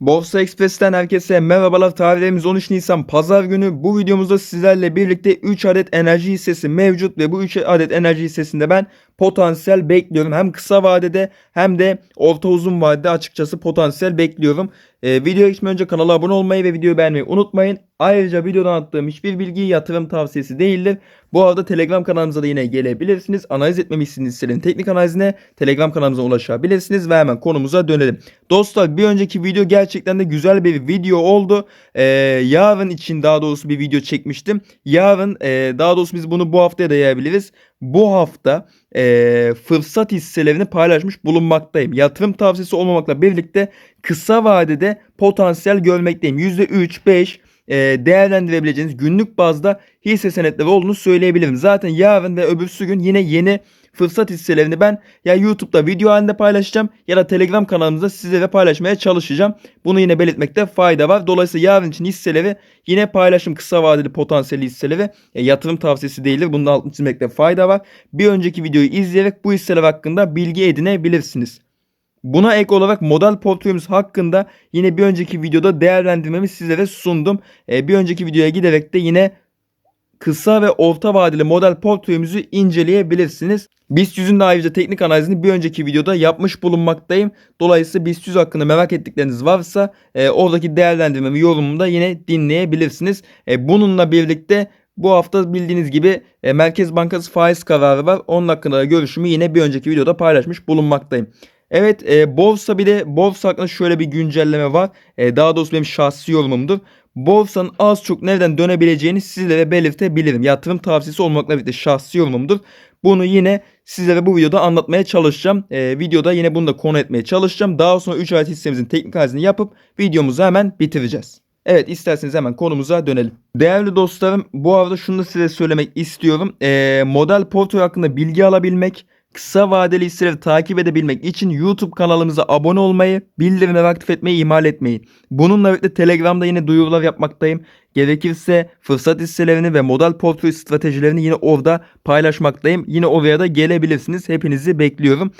Borsa Express'ten herkese merhabalar. Tarihlerimiz 13 Nisan Pazar günü. Bu videomuzda sizlerle birlikte 3 adet enerji hissesi mevcut ve bu 3 adet enerji hissesinde ben potansiyel bekliyorum. Hem kısa vadede hem de orta uzun vadede açıkçası potansiyel bekliyorum. Ee, videoya geçmeden önce kanala abone olmayı ve videoyu beğenmeyi unutmayın. Ayrıca videodan attığım hiçbir bilgi yatırım tavsiyesi değildir. Bu arada Telegram kanalımıza da yine gelebilirsiniz. Analiz etmemi istediğiniz teknik analizine Telegram kanalımıza ulaşabilirsiniz ve hemen konumuza dönelim. Dostlar bir önceki video gerçekten de güzel bir video oldu. Ee, yarın için daha doğrusu bir video çekmiştim. Yarın e, daha doğrusu biz bunu bu haftaya da yayabiliriz. Bu hafta e, fırsat hisselerini paylaşmış bulunmaktayım. Yatırım tavsiyesi olmamakla birlikte kısa vadede potansiyel görmekteyim. %3, 5 e, değerlendirebileceğiniz günlük bazda hisse senetleri olduğunu söyleyebilirim. Zaten yarın ve öbürsü gün yine yeni fırsat hisselerini ben ya YouTube'da video halinde paylaşacağım ya da Telegram kanalımızda sizlere paylaşmaya çalışacağım. Bunu yine belirtmekte fayda var. Dolayısıyla yarın için hisseleri yine paylaşım kısa vadeli potansiyeli hisseleri e, yatırım tavsiyesi değildir. Bunun altını çizmekte fayda var. Bir önceki videoyu izleyerek bu hisseler hakkında bilgi edinebilirsiniz. Buna ek olarak model portföyümüz hakkında yine bir önceki videoda değerlendirmemi sizlere sundum. E, bir önceki videoya giderek de yine kısa ve orta vadeli model portföyümüzü inceleyebilirsiniz. BIST 100'ün de ayrıca teknik analizini bir önceki videoda yapmış bulunmaktayım. Dolayısıyla BIST 100 hakkında merak ettikleriniz varsa e, oradaki değerlendirmemi yorumumu da yine dinleyebilirsiniz. E, bununla birlikte bu hafta bildiğiniz gibi e, Merkez Bankası faiz kararı var. Onun hakkında da görüşümü yine bir önceki videoda paylaşmış bulunmaktayım. Evet e, borsa bir de borsa hakkında şöyle bir güncelleme var. E, daha doğrusu benim şahsi yorumumdur. Borsanın az çok nereden dönebileceğini sizlere belirtebilirim. Yatırım tavsiyesi olmakla birlikte şahsi yorumumdur. Bunu yine sizlere bu videoda anlatmaya çalışacağım. E, videoda yine bunu da konu etmeye çalışacağım. Daha sonra 3 ayet hissemizin teknik analizini yapıp videomuzu hemen bitireceğiz. Evet isterseniz hemen konumuza dönelim. Değerli dostlarım bu arada şunu da size söylemek istiyorum. E, model portföy hakkında bilgi alabilmek, kısa vadeli hisseleri takip edebilmek için YouTube kanalımıza abone olmayı, bildirimleri aktif etmeyi ihmal etmeyin. Bununla birlikte Telegram'da yine duyurular yapmaktayım. Gerekirse fırsat hisselerini ve model portföy stratejilerini yine orada paylaşmaktayım. Yine oraya da gelebilirsiniz. Hepinizi bekliyorum.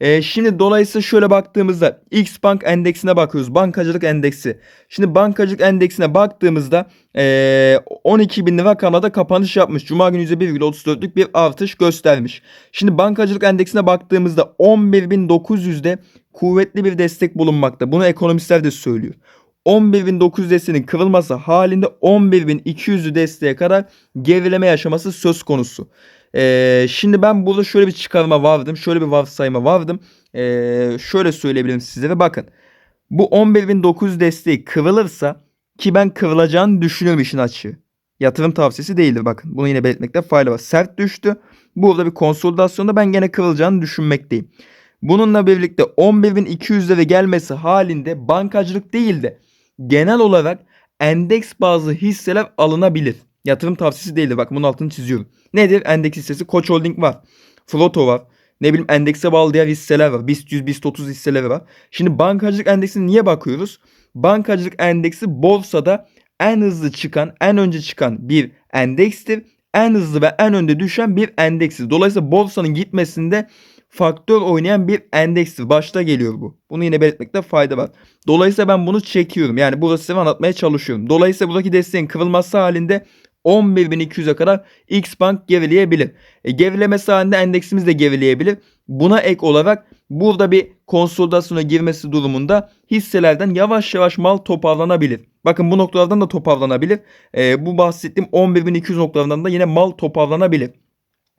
Ee, şimdi dolayısıyla şöyle baktığımızda X Bank endeksine bakıyoruz. Bankacılık endeksi. Şimdi bankacılık endeksine baktığımızda ee, 12 bin lira kanada kapanış yapmış. Cuma günü %1,34'lük bir artış göstermiş. Şimdi bankacılık endeksine baktığımızda 11.900'de kuvvetli bir destek bulunmakta. Bunu ekonomistler de söylüyor. 11.900 desteğinin kırılması halinde 11.200'lü desteğe kadar gerileme yaşaması söz konusu. Ee, şimdi ben burada şöyle bir çıkarıma vardım. Şöyle bir varsayıma vardım. Ee, şöyle söyleyebilirim sizlere. Bakın. Bu 11.900 desteği kırılırsa ki ben kırılacağını düşünüyorum işin açığı. Yatırım tavsiyesi değildir bakın. Bunu yine belirtmekte fayda var. Sert düştü. Burada bir konsolidasyonda ben gene kırılacağını düşünmekteyim. Bununla birlikte 11.200'lere gelmesi halinde bankacılık değil de genel olarak endeks bazı hisseler alınabilir. Yatırım tavsiyesi değildir. Bak bunun altını çiziyorum. Nedir? Endeks hissesi Koç Holding var. Floto var. Ne bileyim endekse bağlı diğer hisseler var. BIST 100, BIST 30 hisseleri var. Şimdi bankacılık endeksine niye bakıyoruz? Bankacılık endeksi borsada en hızlı çıkan, en önce çıkan bir endekstir. En hızlı ve en önde düşen bir endekstir. Dolayısıyla borsanın gitmesinde faktör oynayan bir endekstir. Başta geliyor bu. Bunu yine belirtmekte fayda var. Dolayısıyla ben bunu çekiyorum. Yani burada size anlatmaya çalışıyorum. Dolayısıyla buradaki desteğin kırılması halinde 11.200'e kadar X Bank gerileyebilir. E, gerilemesi halinde endeksimiz de gerileyebilir. Buna ek olarak burada bir konsolidasyona girmesi durumunda hisselerden yavaş yavaş mal toparlanabilir. Bakın bu noktalardan da toparlanabilir. E, bu bahsettiğim 11.200 noktalarından da yine mal toparlanabilir.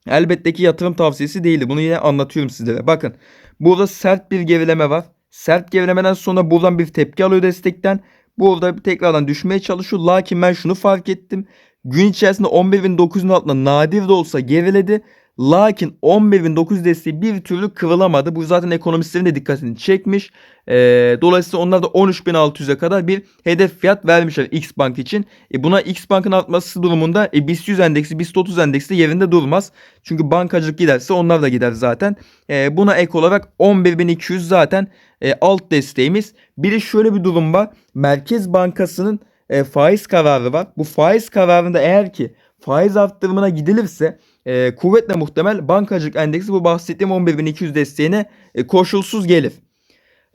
Elbette ki yatırım tavsiyesi değildi. Bunu yine anlatıyorum sizlere. Bakın burada sert bir gerileme var. Sert gerilemeden sonra buradan bir tepki alıyor destekten. Burada tekrardan düşmeye çalışıyor. Lakin ben şunu fark ettim. Gün içerisinde 11.900'ün altında nadir de olsa geriledi. Lakin 11.900 desteği bir türlü kırılamadı. Bu zaten ekonomistlerin de dikkatini çekmiş. Ee, dolayısıyla onlar da 13.600'e kadar bir hedef fiyat vermişler X Bank için. E, buna X Bank'ın artması durumunda e, BIST 100 endeksi, BIST 30 endeksi de yerinde durmaz. Çünkü bankacılık giderse onlar da gider zaten. E, buna ek olarak 11.200 zaten e, alt desteğimiz. Bir de şöyle bir durum var. Merkez Bankası'nın e, faiz kararı var. Bu faiz kararında eğer ki faiz arttırımına gidilirse e, kuvvetle muhtemel bankacılık endeksi bu bahsettiğim 11.200 desteğine e, koşulsuz gelir.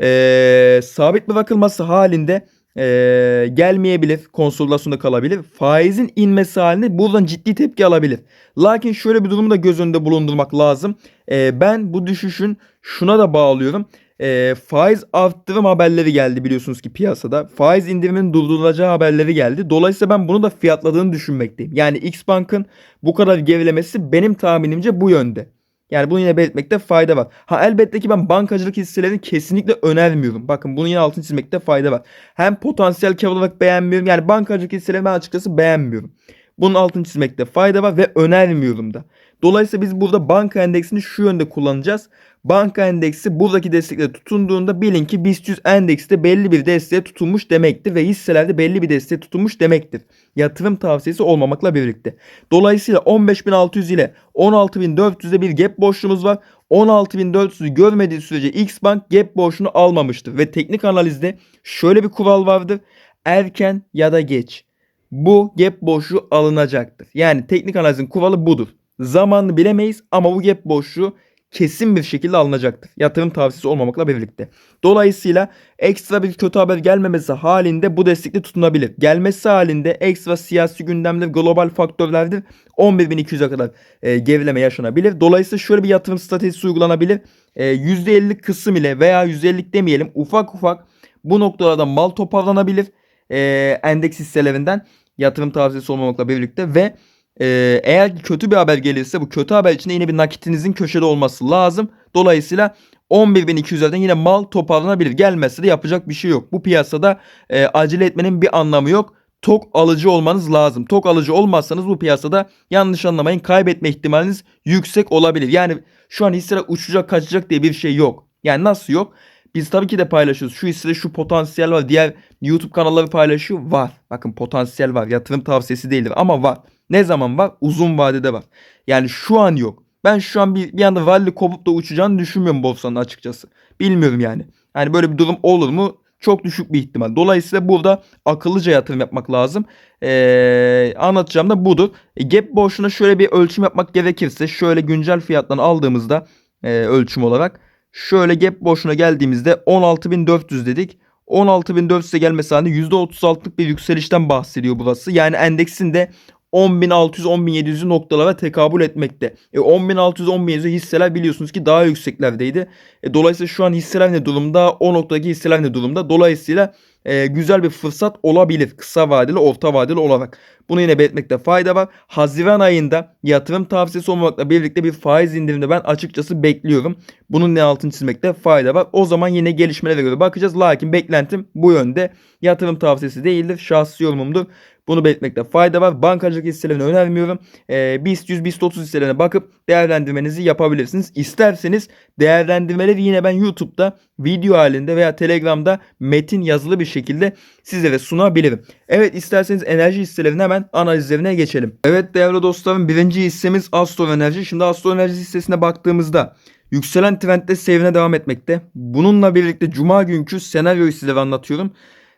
Ee, sabit bırakılması halinde ee, gelmeyebilir. Konsolidasyonda kalabilir. Faizin inmesi halinde buradan ciddi tepki alabilir. Lakin şöyle bir durumu da göz önünde bulundurmak lazım. Ee, ben bu düşüşün şuna da bağlıyorum. Ee, faiz arttırım haberleri geldi biliyorsunuz ki piyasada. Faiz indiriminin durdurulacağı haberleri geldi. Dolayısıyla ben bunu da fiyatladığını düşünmekteyim. Yani X Bank'ın bu kadar gerilemesi benim tahminimce bu yönde. Yani bunu yine belirtmekte fayda var. Ha elbette ki ben bankacılık hisselerini kesinlikle önermiyorum. Bakın bunu yine altını çizmekte fayda var. Hem potansiyel kar olarak beğenmiyorum. Yani bankacılık hisselerini ben açıkçası beğenmiyorum. Bunun altını çizmekte fayda var ve önermiyorum da. Dolayısıyla biz burada banka endeksini şu yönde kullanacağız. Banka endeksi buradaki destekle tutunduğunda bilin ki BIST 100 endeksi de belli bir desteğe tutunmuş demektir ve hisselerde belli bir desteğe tutunmuş demektir. Yatırım tavsiyesi olmamakla birlikte. Dolayısıyla 15.600 ile 16.400'de bir gap boşluğumuz var. 16.400'ü görmediği sürece X Bank gap boşluğunu almamıştır ve teknik analizde şöyle bir kural vardır. Erken ya da geç bu gap boşluğu alınacaktır. Yani teknik analizin kuralı budur. Zamanını bilemeyiz ama bu gap boşluğu kesin bir şekilde alınacaktır. Yatırım tavsiyesi olmamakla birlikte. Dolayısıyla ekstra bir kötü haber gelmemesi halinde bu destekli tutunabilir. Gelmesi halinde ekstra siyasi gündemler, global faktörlerdir. 11.200'e kadar e, gerileme yaşanabilir. Dolayısıyla şöyle bir yatırım stratejisi uygulanabilir. E, %50 kısım ile veya %50'lik demeyelim ufak ufak bu noktalarda mal toparlanabilir. E, endeks hisselerinden yatırım tavsiyesi olmamakla birlikte ve ee, eğer kötü bir haber gelirse bu kötü haber içinde yine bir nakitinizin köşede olması lazım. Dolayısıyla 11.200'lerden yine mal toparlanabilir. Gelmezse de yapacak bir şey yok. Bu piyasada e, acele etmenin bir anlamı yok. Tok alıcı olmanız lazım. Tok alıcı olmazsanız bu piyasada yanlış anlamayın kaybetme ihtimaliniz yüksek olabilir. Yani şu an hisseler uçacak kaçacak diye bir şey yok. Yani nasıl yok? Biz tabii ki de paylaşıyoruz. Şu hissede şu potansiyel var. Diğer YouTube kanalları paylaşıyor. Var. Bakın potansiyel var. Yatırım tavsiyesi değildir ama var. Ne zaman var? Uzun vadede var. Yani şu an yok. Ben şu an bir, bir anda valli kopup da uçacağını düşünmüyorum borsanın açıkçası. Bilmiyorum yani. Yani böyle bir durum olur mu? Çok düşük bir ihtimal. Dolayısıyla burada akıllıca yatırım yapmak lazım. Ee, anlatacağım da budur. E, gap boşuna şöyle bir ölçüm yapmak gerekirse şöyle güncel fiyattan aldığımızda e, ölçüm olarak şöyle gap boşuna geldiğimizde 16.400 dedik. 16.400'e gelmesi halinde %36'lık bir yükselişten bahsediyor burası. Yani endeksin de 10.600-10.700 noktalara tekabül etmekte. E 10.600-10.700 hisseler biliyorsunuz ki daha yükseklerdeydi. E, dolayısıyla şu an hisseler ne durumda? O noktadaki hisseler ne durumda? Dolayısıyla e, güzel bir fırsat olabilir kısa vadeli, orta vadeli olarak. Bunu yine belirtmekte fayda var. Haziran ayında yatırım tavsiyesi olmakla birlikte bir faiz indiriminde ben açıkçası bekliyorum. Bunun ne altını çizmekte fayda var. O zaman yine gelişmelere göre bakacağız. Lakin beklentim bu yönde. Yatırım tavsiyesi değildir. Şahsi yorumumdur. Bunu belirtmekte fayda var. Bankacılık hisselerini önermiyorum. E, BIST 100, BIST 30 hisselerine bakıp değerlendirmenizi yapabilirsiniz. İsterseniz değerlendirmeleri yine ben YouTube'da video halinde veya Telegram'da metin yazılı bir şekilde sizlere sunabilirim. Evet isterseniz enerji hisselerinin hemen analizlerine geçelim. Evet değerli dostlarım birinci hissemiz Astro Enerji. Şimdi Astro Enerji hissesine baktığımızda yükselen trendde seyrine devam etmekte. Bununla birlikte cuma günkü senaryoyu sizlere anlatıyorum.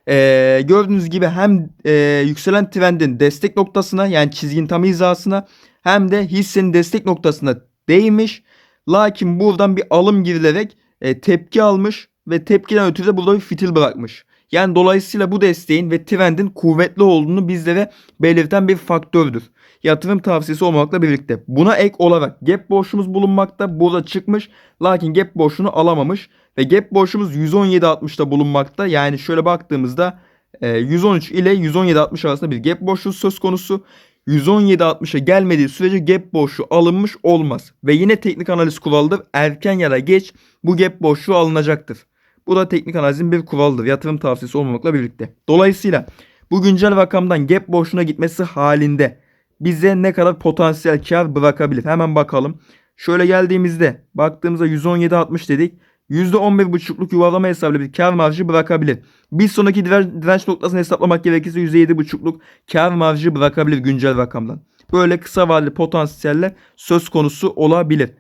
Ee, gördüğünüz gibi hem e, yükselen trendin destek noktasına yani çizgin tam hizasına hem de hissenin destek noktasına değmiş. Lakin buradan bir alım girilerek e, tepki almış ve tepkiden ötürü de burada bir fitil bırakmış. Yani dolayısıyla bu desteğin ve trendin kuvvetli olduğunu bizlere belirten bir faktördür. Yatırım tavsiyesi olmakla birlikte. Buna ek olarak gap boşluğumuz bulunmakta. Burada çıkmış lakin gap boşluğunu alamamış. Ve gap boşluğumuz 117.60'da bulunmakta. Yani şöyle baktığımızda 113 e, ile 117.60 arasında bir gap boşluğu söz konusu. 117.60'a gelmediği sürece gap boşluğu alınmış olmaz. Ve yine teknik analiz kuralıdır. Erken ya da geç bu gap boşluğu alınacaktır. Bu da teknik analizin bir kuralıdır. Yatırım tavsiyesi olmamakla birlikte. Dolayısıyla bu güncel rakamdan gap boşluğuna gitmesi halinde bize ne kadar potansiyel kar bırakabilir? Hemen bakalım. Şöyle geldiğimizde baktığımızda 117.60 dedik. %11,5'luk yuvarlama hesabıyla bir kar marjı bırakabilir. Bir sonraki direnç noktasını hesaplamak gerekirse %7,5'luk kar marjı bırakabilir güncel rakamdan. Böyle kısa vadeli potansiyeller söz konusu olabilir.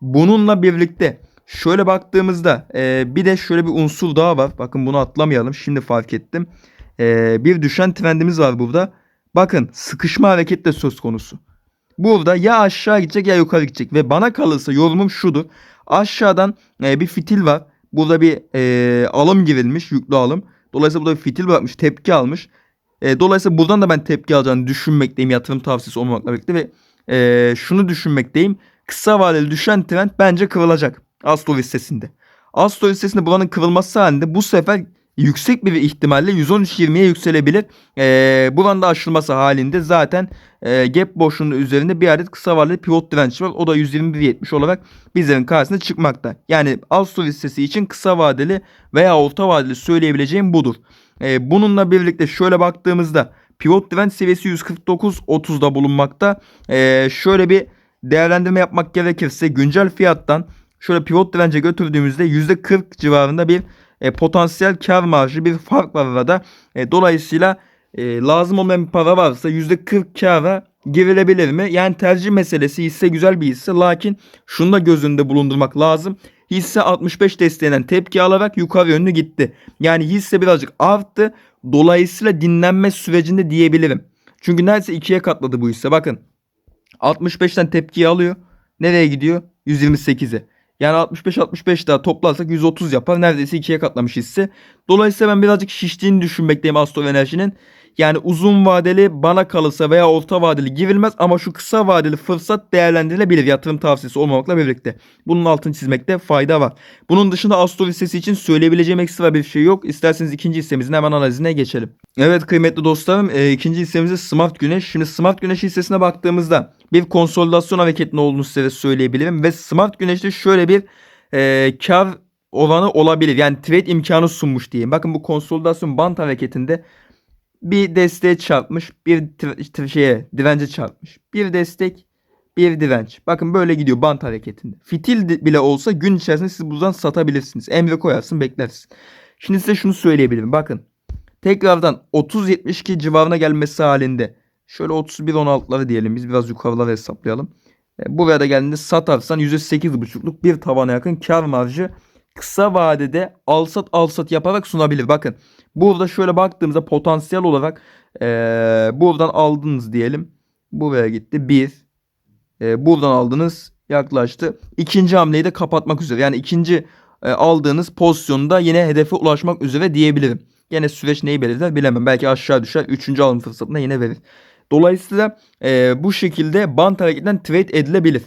Bununla birlikte şöyle baktığımızda e, bir de şöyle bir unsur daha var. Bakın bunu atlamayalım. Şimdi fark ettim. E, bir düşen trendimiz var burada. Bakın sıkışma hareket de söz konusu. Burada ya aşağı gidecek ya yukarı gidecek. Ve bana kalırsa yorumum şudur. Aşağıdan e, bir fitil var. Burada bir e, alım girilmiş. Yüklü alım. Dolayısıyla burada bir fitil bırakmış. Tepki almış. E, dolayısıyla buradan da ben tepki alacağını düşünmekteyim. Yatırım tavsiyesi olmamakla birlikte ve e, şunu düşünmekteyim. Kısa vadeli düşen trend bence kırılacak. Astro listesinde. Astro listesinde buranın kırılması halinde bu sefer yüksek bir ihtimalle 113.20'ye yükselebilir. Ee, buranın da aşılması halinde zaten e, gap boşluğunun üzerinde bir adet kısa vadeli pivot direnç var. O da 121.70 olarak bizlerin karşısına çıkmakta. Yani Astro listesi için kısa vadeli veya orta vadeli söyleyebileceğim budur. Ee, bununla birlikte şöyle baktığımızda pivot direnç seviyesi 149.30'da bulunmakta. Ee, şöyle bir değerlendirme yapmak gerekirse güncel fiyattan şöyle pivot dirence götürdüğümüzde %40 civarında bir e, potansiyel kar marjı bir fark var arada. E, dolayısıyla e, lazım olmayan bir para varsa %40 kara girilebilir mi? Yani tercih meselesi hisse güzel bir hisse lakin şunu da göz önünde bulundurmak lazım. Hisse 65 desteğinden tepki alarak yukarı yönlü gitti. Yani hisse birazcık arttı. Dolayısıyla dinlenme sürecinde diyebilirim. Çünkü neredeyse ikiye katladı bu hisse. Bakın 65'ten tepkiyi alıyor. Nereye gidiyor? 128'e. Yani 65-65 daha toplarsak 130 yapar. Neredeyse ikiye katlamış hisse. Dolayısıyla ben birazcık şiştiğini düşünmekteyim Astro Enerji'nin. Yani uzun vadeli bana kalırsa veya orta vadeli girilmez ama şu kısa vadeli fırsat değerlendirilebilir yatırım tavsiyesi olmamakla birlikte. Bunun altını çizmekte fayda var. Bunun dışında Astro hissesi için söyleyebileceğim ekstra bir şey yok. İsterseniz ikinci hissemizin hemen analizine geçelim. Evet kıymetli dostlarım e, ikinci hissemiz Smart Güneş. Şimdi Smart Güneş hissesine baktığımızda bir konsolidasyon hareketinde olduğunu size söyleyebilirim. Ve Smart Güneş'te şöyle bir e, kar oranı olabilir. Yani trade imkanı sunmuş diyeyim. Bakın bu konsolidasyon bant hareketinde bir desteğe çarpmış, bir şeye dirence çarpmış. Bir destek, bir direnç. Bakın böyle gidiyor bant hareketinde. Fitil de- bile olsa gün içerisinde siz buradan satabilirsiniz. Emre koyarsın, beklersin. Şimdi size şunu söyleyebilirim. Bakın tekrardan 30-72 civarına gelmesi halinde şöyle 31-16'ları diyelim biz biraz yukarıları hesaplayalım. E, buraya da geldiğinde satarsan %8,5'luk bir tavana yakın kar marjı kısa vadede alsat alsat yaparak sunabilir. Bakın burada şöyle baktığımızda potansiyel olarak e, buradan aldınız diyelim. Buraya gitti 1. E, buradan aldınız yaklaştı. İkinci hamleyi de kapatmak üzere. Yani ikinci e, aldığınız pozisyonda yine hedefe ulaşmak üzere diyebilirim. Yine süreç neyi belirler bilemem. Belki aşağı düşer. Üçüncü alım fırsatına yine verir. Dolayısıyla e, bu şekilde bant hareketinden trade edilebilir.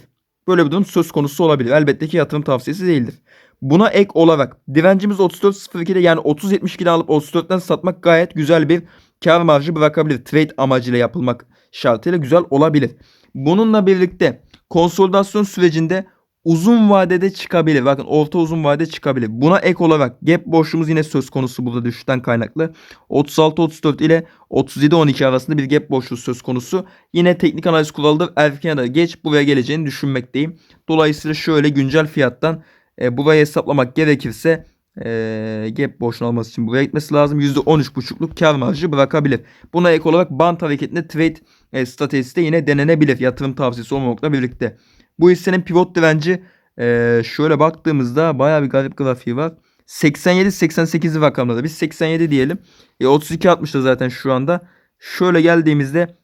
Böyle bir durum söz konusu olabilir. Elbette ki yatırım tavsiyesi değildir. Buna ek olarak direncimiz 34.02'de yani 30.72'de alıp 34'ten satmak gayet güzel bir kar marjı bırakabilir. Trade amacıyla yapılmak şartıyla güzel olabilir. Bununla birlikte konsolidasyon sürecinde uzun vadede çıkabilir. Bakın orta uzun vadede çıkabilir. Buna ek olarak gap boşluğumuz yine söz konusu burada düşüşten kaynaklı. 36-34 ile 37-12 arasında bir gap boşluğu söz konusu. Yine teknik analiz kullanılır. Erken ya da geç buraya geleceğini düşünmekteyim. Dolayısıyla şöyle güncel fiyattan e, burayı hesaplamak gerekirse e, gap boşluğunu alması için buraya gitmesi lazım. %13,5'luk kar marjı bırakabilir. Buna ek olarak bant hareketinde trade e, stratejisi de yine denenebilir. Yatırım tavsiyesi olmamakla birlikte. Bu hissenin pivot direnci e, şöyle baktığımızda baya bir garip grafiği var. 87-88 rakamlarda. Biz 87 diyelim. E, 32-60'da zaten şu anda. Şöyle geldiğimizde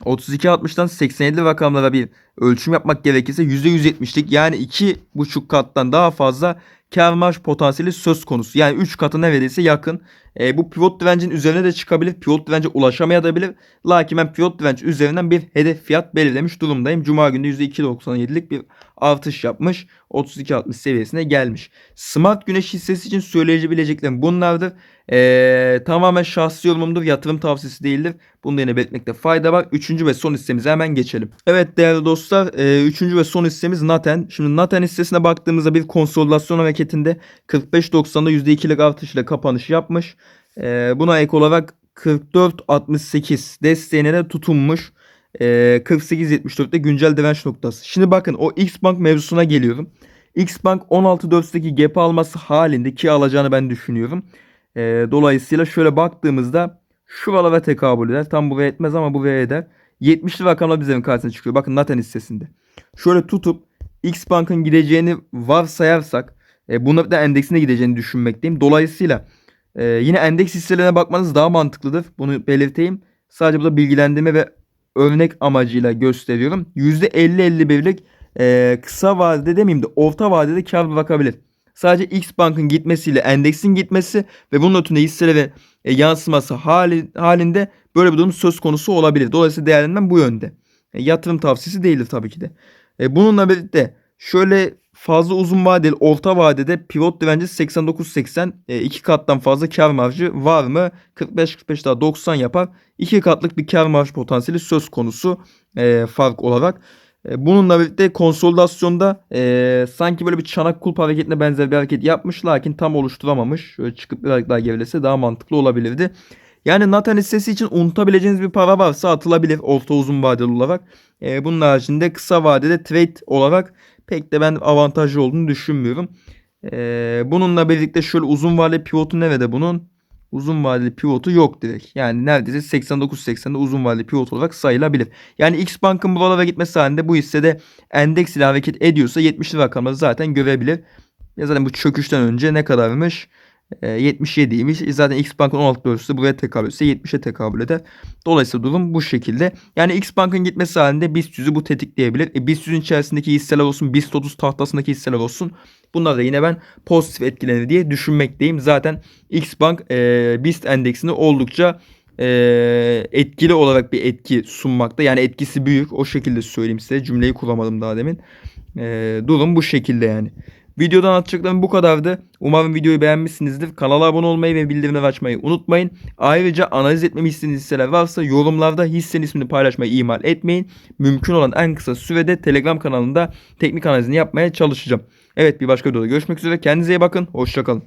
32-60'dan 87 rakamlara bir ölçüm yapmak gerekirse %170'lik yani 2,5 kattan daha fazla kar marj potansiyeli söz konusu. Yani 3 katı neredeyse yakın. E, bu pivot direncin üzerine de çıkabilir. Pivot dirence ulaşamayabilir. Lakin ben pivot direnç üzerinden bir hedef fiyat belirlemiş durumdayım. Cuma günü %2.97'lik bir artış yapmış. 32.60 seviyesine gelmiş. Smart Güneş hissesi için söyleyebileceklerim bunlardır. E, tamamen şahsi yorumumdur. Yatırım tavsiyesi değildir. Bunu da yine belirtmekte fayda var. Üçüncü ve son hissemize hemen geçelim. Evet değerli dostlar. E, üçüncü ve son hissemiz Naten. Şimdi Naten hissesine baktığımızda bir konsolidasyon hareketinde 45.90'da %2'lik artışla kapanış yapmış. E, buna ek olarak 44.68 desteğine de tutunmuş. E, 48.74'te güncel direnç noktası. Şimdi bakın o Xbank mevzusuna geliyorum. Xbank 16.4'teki gap alması halinde ki alacağını ben düşünüyorum. E, dolayısıyla şöyle baktığımızda şuralara tekabül eder. Tam buraya etmez ama buraya eder. 70'li rakamlar bizlerin karşısına çıkıyor. Bakın Naten hissesinde. Şöyle tutup Xbank'ın gideceğini varsayarsak e, bunun da endeksine gideceğini düşünmekteyim. Dolayısıyla e, yine endeks hisselerine bakmanız daha mantıklıdır. Bunu belirteyim. Sadece burada bilgilendirme ve örnek amacıyla gösteriyorum. %50-51'lik e, kısa vadede demeyeyim de orta vadede kar bırakabilir. sadece X Bank'ın gitmesiyle endeksin gitmesi ve bunun ötürü hisselere e, yansıması hali, halinde böyle bir durum söz konusu olabilir. Dolayısıyla değerlendirmem bu yönde. E, yatırım tavsiyesi değildir tabii ki de. E, bununla birlikte şöyle fazla uzun vadeli orta vadede pivot direnci 89-80 e, iki kattan fazla kar marjı var mı? 45-45 daha 90 yapar. İki katlık bir kar marj potansiyeli söz konusu e, fark olarak. E, bununla birlikte konsolidasyonda e, sanki böyle bir çanak kulp hareketine benzer bir hareket yapmış lakin tam oluşturamamış. Şöyle çıkıp birazcık daha gerilese daha mantıklı olabilirdi. Yani Nathan hissesi için unutabileceğiniz bir para varsa atılabilir orta uzun vadeli olarak. E, bunun haricinde kısa vadede trade olarak pek de ben avantajlı olduğunu düşünmüyorum. E, bununla birlikte şöyle uzun vadeli pivotu nerede bunun? Uzun vadeli pivotu yok direkt. Yani neredeyse 89-80'de uzun vadeli pivot olarak sayılabilir. Yani X Bank'ın buralara gitmesi halinde bu hissede endeks ile hareket ediyorsa 70'li rakamları zaten görebilir. Ya zaten bu çöküşten önce ne kadarmış? E, 77'ymiş. E, Zaten X Bank'ın 16 bölgesi buraya tekabül etse 70'e tekabül eder. Dolayısıyla durum bu şekilde. Yani X Bank'ın gitmesi halinde BIST 100'ü bu tetikleyebilir. E, BIST 100'ün içerisindeki hisseler olsun, BIST 30 tahtasındaki hisseler olsun. Bunlar da yine ben pozitif etkilenir diye düşünmekteyim. Zaten X Bank e, BIST endeksini oldukça e, etkili olarak bir etki sunmakta. Yani etkisi büyük. O şekilde söyleyeyim size. Cümleyi kuramadım daha demin. E, durum bu şekilde yani. Videodan anlatacaklarım bu kadardı. Umarım videoyu beğenmişsinizdir. Kanala abone olmayı ve bildirimleri açmayı unutmayın. Ayrıca analiz etmemi istediğiniz hisseler varsa yorumlarda hissenin ismini paylaşmayı ihmal etmeyin. Mümkün olan en kısa sürede Telegram kanalında teknik analizini yapmaya çalışacağım. Evet bir başka videoda görüşmek üzere. Kendinize iyi bakın. Hoşçakalın.